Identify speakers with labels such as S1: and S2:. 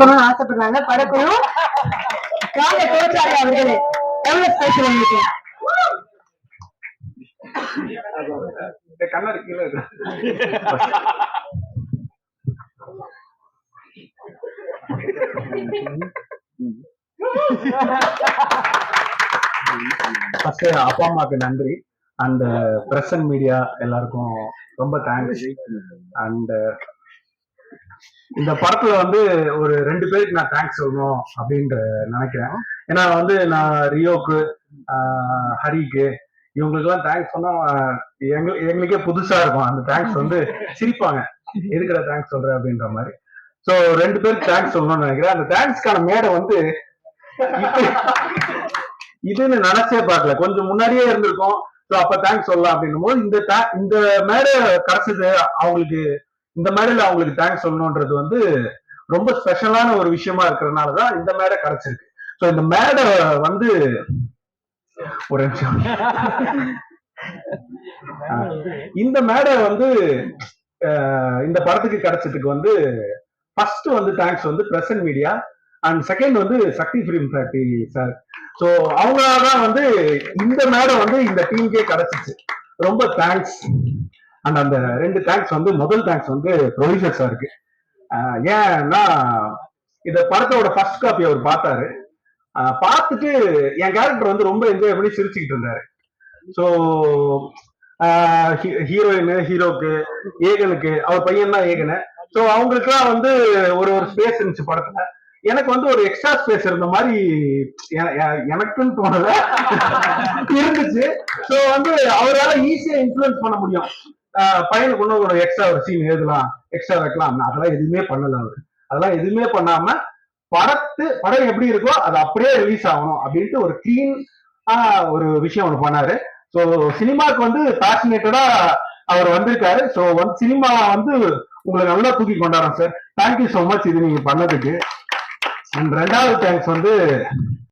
S1: பண்ணணும்னு ஆசைப்படுறாங்க. படக்குழு வாங்க கோச்சாரி அவர்களே. எவ்வளவு ஸ்பெஷல் உங்களுக்கு?
S2: கண்ணாடி கீழே. ஃபர்ஸ்ட் அப்பா அம்மாக்கு நன்றி. அண்ட் பிரஸ் அண்ட் மீடியா எல்லாருக்கும் ரொம்ப தேங்க்ஸ் அண்ட் இந்த படத்துல வந்து ஒரு ரெண்டு பேருக்கு நான் தேங்க்ஸ் சொல்லணும் அப்படின்ற நினைக்கிறேன். ஏன்னா வந்து நான் ரியோக்கு ஹரிக்கு இவங்களுக்கெல்லாம் தேங்க்ஸ் சொன்னா எங்க எங்களுக்கே புதுசா இருக்கும். அந்த தேங்க்ஸ் வந்து சிரிப்பாங்க. இருக்கிற தேங்க்ஸ் சொல்றேன் அப்படின்ற மாதிரி. சோ ரெண்டு பேருக்கு தேங்க்ஸ் சொல்லணும்னு நினைக்கிறேன். அந்த தேங்க்ஸ்க்கான மேடை வந்து இதுன்னு நினைச்சே பார்க்கல. கொஞ்சம் முன்னாடியே இருந்திருக்கும். சோ அப்ப தேங்க்ஸ் சொல்லலாம் அப்படின்னும் போது இந்த இந்த மேடை கிடைச்சது அவங்களுக்கு இந்த மேடையில அவங்களுக்கு தேங்க்ஸ் சொல்லணும்ன்றது வந்து ரொம்ப ஸ்பெஷலான ஒரு விஷயமா இருக்கிறதுனாலதான் இந்த மேடை கிடைச்சிருக்கு சோ இந்த மேடை வந்து ஒரு நிமிஷம். இந்த மேடை வந்து இந்த படத்துக்கு கிடைச்சதுக்கு வந்து ஃபர்ஸ்ட் வந்து தேங்க்ஸ் வந்து பிரசன்ட் மீடியா அண்ட் செகண்ட் வந்து Sakthi film factory sir so அவங்களாதான் வந்து இந்த மேடை வந்து இந்த டீமுக்கே கிடைச்சிச்சு. ரொம்ப தேங்க்ஸ் அண்ட் அந்த ரெண்டு தேங்க்ஸ் வந்து முதல் தேங்க்ஸ் வந்து ப்ரொடியூசர்ஸா இருக்கு ஏன்னா இந்த படத்தோட ஃபர்ஸ்ட் காப்பி அவர் பார்த்தாரு. பார்த்துட்டு என் கேரக்டர் வந்து ரொம்ப என்ஜாய் பண்ணி சிரிச்சுக்கிட்டு இருந்தாரு. ஸோ ஹீரோயின் ஹீரோக்கு ஏகனுக்கு அவர் பையன் தான் ஏகனு. ஸோ அவங்களுக்குலாம் வந்து ஒரு ஒரு ஸ்பேஸ் இருந்துச்சு படத்துல. எனக்கு வந்து ஒரு எக்ஸ்ட்ரா ஸ்பேஸ் இருந்த மாதிரி எனக்குன்னு தோணல. இருந்துச்சு. ஸோ வந்து அவரால் ஈஸியா இன்ஃபுளுன்ஸ் பண்ண முடியும். பையனுக்கு இன்னும் ஒரு எக்ஸ்ட்ரா ஒரு சீன் எழுதலாம் எக்ஸ்ட்ரா வைக்கலாம். அதெல்லாம் எதுவுமே பண்ணல அவரு. அதெல்லாம் எதுவுமே பண்ணாம படத்து படம் எப்படி இருக்கோ அது அப்படியே ரிலீஸ் ஆகணும் அப்படின்ட்டு ஒரு கிளீன் ஒரு விஷயம் ஒன்று பண்ணாரு. ஸோ சினிமாவுக்கு வந்து பேஷனேட்டடா அவர் வந்திருக்காரு. ஸோ வந்து சினிமா வந்து உங்களை நல்லா தூக்கி கொண்டாடுறோம் சார் தேங்க்யூ ஸோ மச் இது நீங்க பண்ணதுக்கு. அண்ட் ரெண்டாவது தேங்க்ஸ் வந்து